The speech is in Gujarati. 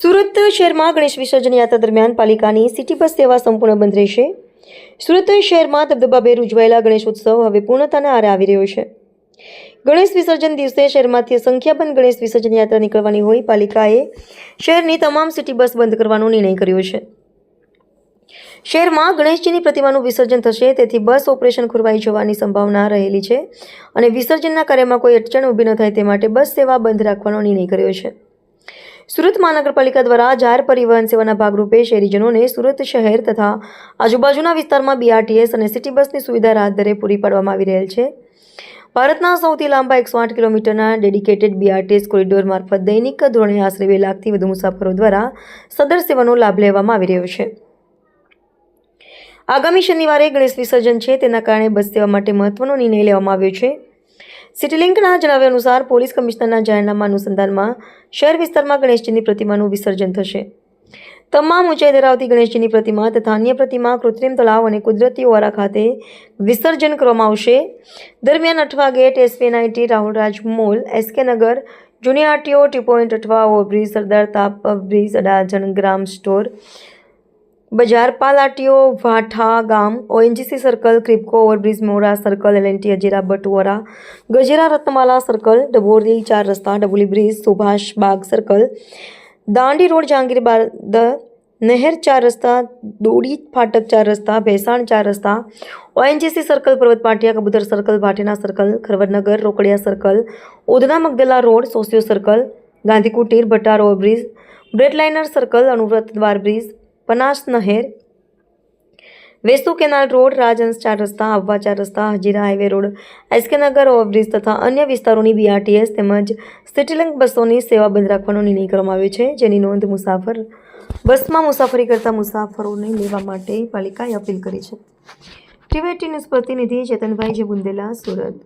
સુરત શહેરમાં ગણેશ વિસર્જન યાત્રા દરમિયાન પાલિકાની સિટી બસ સેવા સંપૂર્ણ બંધ રહેશે. સુરત શહેરમાં દબદબાભેર ઉજવાયેલા ગણેશ ઉત્સવ હવે પૂર્ણતાના આરે આવી રહ્યો છે. ગણેશ વિસર્જન દિવસે શહેરમાંથી સંખ્યાબંધ ગણેશ વિસર્જન યાત્રા નીકળવાની હોય પાલિકાએ શહેરની તમામ સિટી બસ બંધ કરવાનો નિર્ણય કર્યો છે. શહેરમાં ગણેશજીની પ્રતિમાનું વિસર્જન થશે, તેથી બસ ઓપરેશન ખોરવાઈ જવાની સંભાવના રહેલી છે અને વિસર્જનના કાર્યમાં કોઈ અડચણ ઊભી ન થાય તે માટે બસ સેવા બંધ રાખવાનો નિર્ણય કર્યો છે. સુરત મહાનગરપાલિકા દ્વારા જાહેર પરિવહન સેવાના ભાગરૂપે શહેરીજનોને સુરત શહેર તથા આજુબાજુના વિસ્તારમાં બીઆરટીએસ અને સિટી બસની સુવિધા રાહત દરે પૂરી પાડવામાં આવી રહેલ છે. ભારતના સૌથી લાંબા એકસો આઠ કિલોમીટરના ડેડિકેટેડ બીઆરટીએસ કોરિડોર મારફત દૈનિક ધોરણે આશરે બે લાખથી વધુ મુસાફરો દ્વારા સદર સેવાનો લાભ લેવામાં આવી રહ્યો છે. આગામી શનિવારે ગણેશ વિસર્જન છે, તેના કારણે બસ સેવા માટે મહત્વનો નિર્ણય લેવામાં આવ્યો છે. સિટીલિંકના જણાવ્યા અનુસાર પોલીસ કમિશનરના જાહેરનામા અનુસંધાનમાં શહેર વિસ્તારમાં ગણેશજીની પ્રતિમાનું વિસર્જન થશે. તમામ ઊંચાઈ ધરાવતી ગણેશજીની પ્રતિમા તથા અન્ય પ્રતિમા કૃત્રિમ તળાવ અને કુદરતી ઓરા ખાતે વિસર્જન કરવામાં આવશે. દરમિયાન Athwa gate SPNIT Rahul Raj mall, SK Nagar જૂની RTO T point Athwa, overbridge, Sardar તાપ બ્રિજ અડાજણ ગ્રામ સ્ટોર બજાર પાલાટીઓ વાઠા ગામ, ONGC circle, Kribhco, overbridge, Mora circle, L&T, Hazira, Batwara, Gajera, Ratnamala circle Dabholi ચાર રસ્તા, Dabholi bridge, Subhash Bagh circle, Dandi road Jahangirabad નહેર ચાર રસ્તા, દોડી ફાટક ચાર રસ્તા, ભેસાણ ચાર રસ્તા, ONGC circle, Parvat Patiya, Kabutar circle Bhatena circle Kharvadnagar Rokadiya circle, Udhna Magdalla road Socio circle Gandhi Kutir Bhatar overbridge bread liner circle, Anuvrat Dwar bridge Panas નહેર. વેસ્તુ કેનાલ રોડ રાજહંસ ચાર રસ્તા આવવા ચાર રસ્તા, Hazira highway road SK Nagar overbridge તથા અન્ય વિસ્તારોની બીઆરટીએસ તેમજ સિટીલિંક બસોની સેવા બંધ રાખવાનો નિર્ણય કરવામાં આવ્યો છે, જેની નોંધ મુસાફર, બસમાં મુસાફરી કરતા મુસાફરોને લેવા માટે પાલિકાએ અપીલ કરી છે. ટીવીટી ન્યૂઝ પ્રતિનિધિ ચેતનભાઈ જે બુંદેલા સુરત.